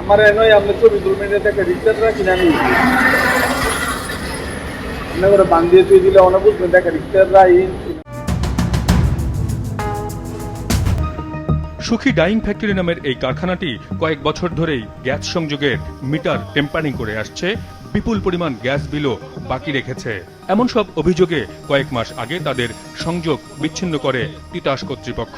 আমার এনই আপনি ছবি তুলবেন একটা রিক্সাররা কিনে আমি আপনি করে বান্ধিয়ে তুই দিলে অনেক বুঝবেন এই সুখী ডাইং ফ্যাক্টরি নামের এই কারখানাটি কয়েক বছর ধরেই গ্যাস সংযোগের মিটার টেম্পারিং করে আসছে, বিপুল পরিমাণ গ্যাস বিলও বাকি রেখেছে। এমন সব অভিযোগে কয়েক মাস আগে তাদের সংযোগ বিচ্ছিন্ন করে তিতাস কর্তৃপক্ষ।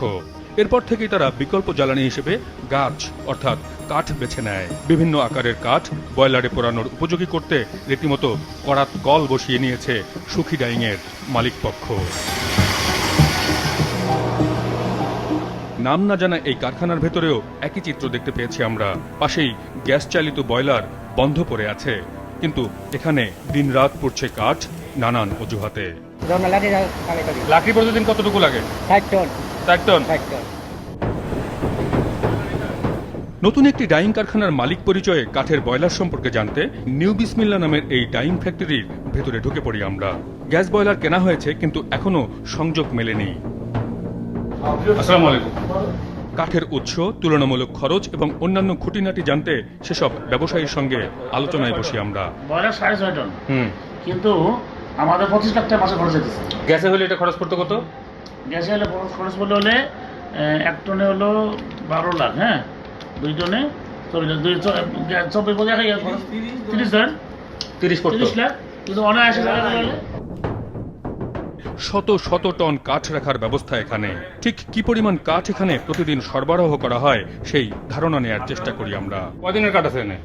এরপর থেকেই তারা বিকল্প জ্বালানি হিসেবে গাছ, অর্থাৎ কাঠ বেছে নেয়। বিভিন্ন আকারের কাঠ বয়লারে পোড়ানোর উপযোগী করতে রীতিমতো করাত কল বসিয়ে নিয়েছে সুখী ডাইংয়ের মালিকপক্ষ নাম না জানা এই কারখানার ভেতরেও একই চিত্র দেখতে পেয়েছি আমরা। পাশেই গ্যাস চালিত বয়লার বন্ধ পড়ে আছে। কিন্তু এখানে দিনরাত পড়ছে কাঠ নানান অজুহাতে। লাকড়ি প্রতিদিন কতটুকু লাগে? ষাট টন। চার টন? ষাট টন। নতুন একটি ডাইং কারখানার মালিক পরিচয়ে কাঠের বয়লার সম্পর্কে জানতে নিউ বিসমিল্লা নামের এই ডাইং ফ্যাক্টরির ভেতরে ঢুকে পড়ি আমরা। গ্যাস বয়লার কেনা হয়েছে কিন্তু এখনও সংযোগ মেলেনি। আসসালামু আলাইকুম কাঠের উৎস তুলনামূলক খরচ এবং অন্যান্য খুঁটিনাটি জানতে সেসব ব্যবসায়ীর সঙ্গে আলোচনায় বসি আমরা। বয়লার সাড়ে ছয় টন। হুম। কিন্তু আমাদের পঁচিশ লাখ টাকা মাসে খরচ হইতেছে। গ্যাসে হলে এটা খরচ করতে কত? গ্যাসে হলে খরচ খরচ হলে এক টনে হলো বারো লাখ হ্যাঁ? দুই টনে চব্বিশ লাখ দুই চ- গ্যা- চব্বিশ বছর এক খরচ তিরিশ ধরেন তিরিশ তিরিশ লাখ? কিন্তু অনায়াসে শত শত টন কাঠ রাখার ব্যবস্থা এখানে। ঠিক কি পরিমাণ কাঠ এখানে প্রতিদিন সরবরাহ করা হয় সেই ধারণা নেয়ার চেষ্টা করি আমরা। কদিনের কাঠ আছে এনে?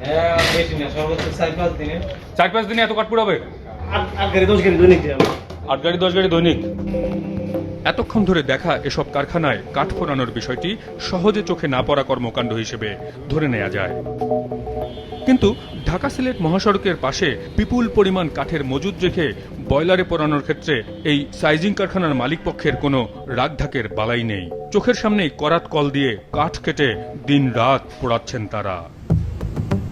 হ্যাঁ, বেশি না সর্বোচ্চ চার পাঁচ দিনে চার পাঁচ দিনে এত কাঠ পুরাবে আট গাড়ি দশ গাড়ি দৈনিক আট গাড়ি দশ গাড়ি দৈনিক? এতক্ষণ ধরে দেখা এসব কারখানায় কাঠ পোড়ানোর বিষয়টি সহজে চোখে না পড়া কর্মকাণ্ড হিসেবে ধরে নেওয়া যায়। কিন্তু ঢাকা সিলেট মহাসড়কের পাশে বিপুল পরিমাণ কাঠের মজুদ রেখে বয়লারে পোড়ানোর ক্ষেত্রে এই সাইজিং কারখানার মালিক পক্ষের কোনো রাগঢাকের বালাই নেই। চোখের সামনেই করাত কল দিয়ে কাঠ কেটে দিন রাত পোড়াচ্ছেন তারা।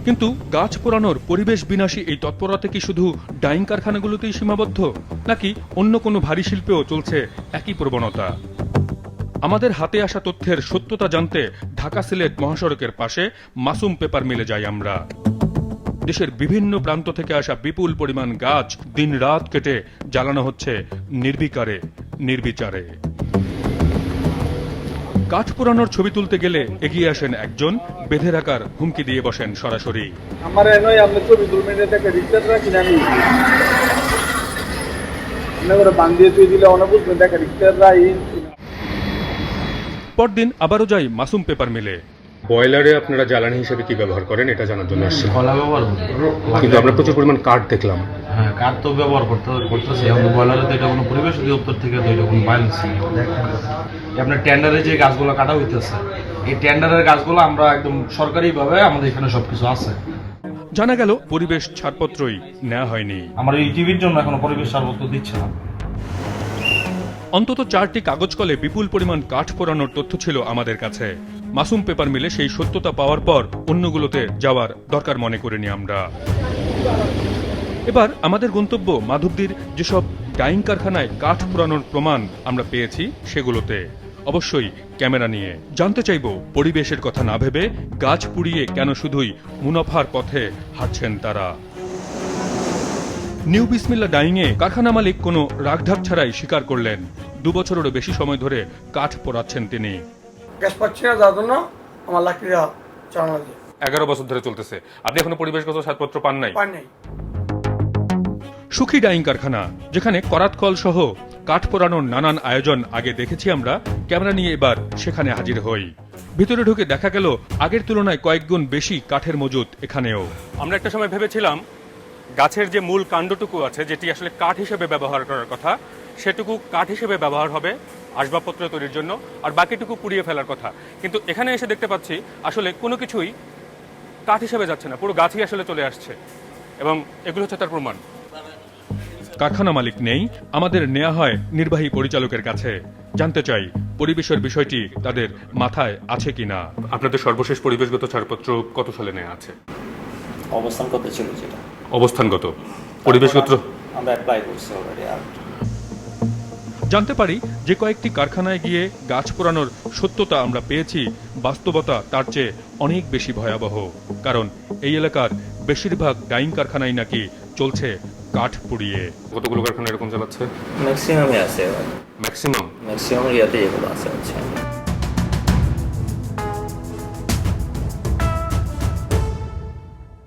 কিন্তু গাছ পোড়ানোর পরিবেশ বিনাশী এই তৎপরতা কি শুধু ডাইং কারখানাগুলোতেই সীমাবদ্ধ, নাকি অন্য কোনো ভারী শিল্পেও চলছে একই প্রবণতা? আমাদের হাতে আসা তথ্যের সত্যতা জানতে ঢাকা সিলেট মহাসড়কের পাশে মাসুম পেপার মিলে যাই আমরা। দেশের বিভিন্ন প্রান্ত থেকে আসা বিপুল পরিমাণ গাছ দিনরাত কেটে জ্বালানো হচ্ছে নির্বিকারে, নির্বিচারে। কাঠ পোড়ানোর ছবি তুলতে গেলে এগিয়ে আসেন একজন বেঁধে রাখার হুমকি দিয়ে বসেন সরাসরি। আমার এনই আপনি ছবি তুলবেন এটা একটা রিক্সাররা কিনে আমি। বান্ধিয়ে তুই দিলে অনেক বুঝবেন দেখা রিক্সাররা এই পরদিন আবারও যাই মাসুম পেপার মিলে। বয়লারে আপনারা জ্বালানি হিসেবে কি ব্যবহার করেন এটা জানার জন্য আসছি। কিন্তু আমরা প্রচুর পরিমাণ কাঠ দেখলাম। হ্যাঁ কাঠ তো ব্যবহার করতে করতেছে। এখন বয়লারে তো এটা কোনো পরিবেশ অধিদপ্তর থেকে তো এটা কোনো বাইন্স নেই। আপনার টেন্ডারে যে গাছগুলো কাটা হইতেছে এই টেন্ডারের গাছগুলো আমরা একদম সরকারিভাবে আমাদের এখানে সবকিছু আছে। জানা গেল পরিবেশ ছাড়পত্রই নেওয়া হয়নি। আমার এই টিভির জন্য এখনও পরিবেশ ছাড়পত্র দিচ্ছে না। অন্তত চারটি কাগজ কলে বিপুল পরিমাণ কাঠ পোড়ানোর তথ্য ছিল আমাদের কাছে। মাসুম পেপার মিলে সেই সত্যতা পাওয়ার পর অন্যগুলোতে যাওয়ার দরকার মনে করিনি আমরা। এবার আমাদের গন্তব্য মাধবদীর যেসব ডাইং কারখানায় কাঠ পোড়ানোর প্রমাণ আমরা পেয়েছি সেগুলোতে। অবশ্যই ক্যামেরা নিয়ে। জানতে চাইব পরিবেশের কথা না ভেবে গাছ পুড়িয়ে কেন শুধুই মুনাফার পথে হাঁটছেন তারা? নিউ বিসমিল্লা ডাইংয়ে কারখানা মালিক কোনো রাগঢাক ছাড়াই স্বীকার করলেন। দু বছরেরও বেশি সময় ধরে কাঠ পোড়াচ্ছেন তিনি। গ্যাস পাচ্ছি না যার জন্য আমার লাকড়িরা চালানো এগারো বছর ধরে চলতেছে। আপনি এখনও পরিবেশগত ছাড়পত্র পান নাই? পাই নাই। সুখী ডাইং কারখানা, যেখানে করাতকল সহ কাঠ পোড়ানোর নানান আয়োজন আগে দেখেছি আমরা। ক্যামেরা নিয়ে এবার সেখানে হাজির হই। ভিতরে ঢুকে দেখা গেল, আগের তুলনায় কয়েকগুণ বেশি কাঠের মজুদ এখানেও। আমরা একটা সময় ভেবেছিলাম, গাছের যে মূল কাণ্ডটুকু আছে, যেটি আসলে কাঠ হিসেবে ব্যবহার করার কথা, সেটুকু কাঠ হিসেবে ব্যবহার হবে আসবাবপত্র তৈরির জন্য, আর বাকিটুকু পুড়িয়ে ফেলার কথা। কিন্তু এখানে এসে দেখতে পাচ্ছি, আসলে কোনো কিছুই কাঠ হিসেবে যাচ্ছে না, পুরো গাছই আসলে চলে আসছে। এবং এগুলো হচ্ছে তার প্রমাণ। কারখানা মালিক নেই আমাদের নেওয়া হয় নির্বাহী পরিচালকের কাছে। জানতে চাই পরিবেশের বিষয়টি তাদের মাথায় আছে কিনা? আপনাদের সর্বশেষ পরিবেশগত ছাড়পত্র কত সালে নেওয়া আছে? অবস্থান করতে ছিল যেটা। অবস্থানগত? পরিবেশগত? আমরা অ্যাপ্লাই করছি অলরেডি আর জানতে পারি যে কয়েকটি কারখানায় গিয়ে গাছ পোড়ানোর সত্যতা আমরা পেয়েছি বাস্তবতা তার চেয়ে অনেক বেশি ভয়াবহ। কারণ এই এলাকার বেশিরভাগ ডাইং কারখানায় নাকি চলছে কাঠ পুড়িয়ে। কতগুলো কারখানা এরকম চালাচ্ছে? ম্যাক্সিমামে আছে ম্যাক্সিমাম ম্যাক্সিমাম ইয়াতে এগুলো আছে হচ্ছে।